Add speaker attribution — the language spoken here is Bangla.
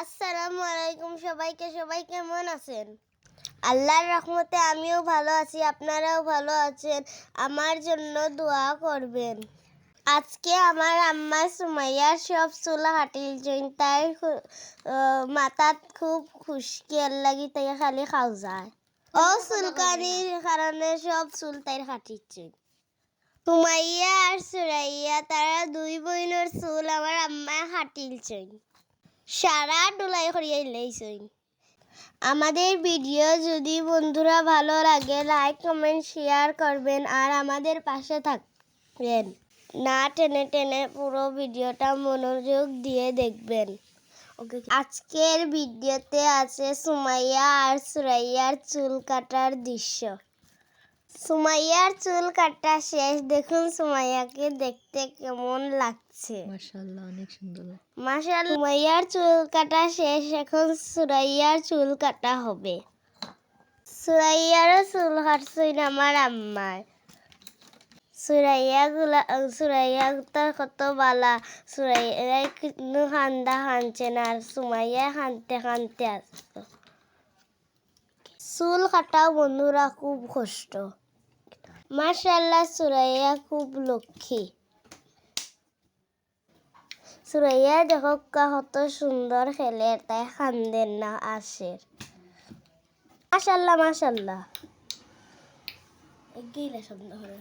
Speaker 1: আসসালামু আলাইকুম সবাইকে, সবাই কেমন আছেন? আল্লাহর রহমতে আমিও ভালো আছি, আপনারাও ভালো আছেন। আমার জন্য দোয়া করবেন। আজকে আমার আম্মা সুমাইয়ার সব চুলা হাটিল তাই মাথাত খুব খুশকি আর লাগি তাই খালি খাও যায়। ও চুলকানির কারণে সব চুল তাই হাটির সুমাইয়া আর সুরাইয়া, তারা দুই বোনের চুল আমার আম্মা হাটিল চইন সারা ডোলাই করিয়ে লাইছইন আমাদের ভিডিও যদি বন্ধুরা ভালো লাগে লাইক কমেন্ট শেয়ার করবেন আর আমাদের পাশে থাকবেন। না টেনে টেনে পুরো ভিডিওটা মনোযোগ দিয়ে দেখবেন। ওকে আজকের ভিডিওতে আছে সুমাইয়া আর সুরাইয়ার চুল কাটার দৃশ্য। সুমাইয়ার চুল কাটা শেষ। দেখুন সুমাইয়াকে দেখতে কেমন লাগছে।
Speaker 2: মাশাআল্লাহ অনেক সুন্দর।
Speaker 1: মাশাল সুমাইয়ার চুল কাটা শেষ। এখন সুরাইয়ার চুল কাটা হবে। সুরাইয়ারও চুল কাটছইন আমার আম্মার। সুরাইয়া গুলা সুরাইয়া তার কত বালা। সুরাইয়া কিন্তু খান্দা খানছে না আর সুমাইয়া খানতে খানতে আসতো চুল কাটাও বন্ধুরা খুব কষ্ট। মাশাল্লাহ সুরাইয়া খুব লক্ষ্মী। সুরাইয়া দেখো কত সুন্দর খেলে, তাই খান্দেন না আসে মাশাল্লাহ মাশাল্লাহ এগিয়ে শব্দ করে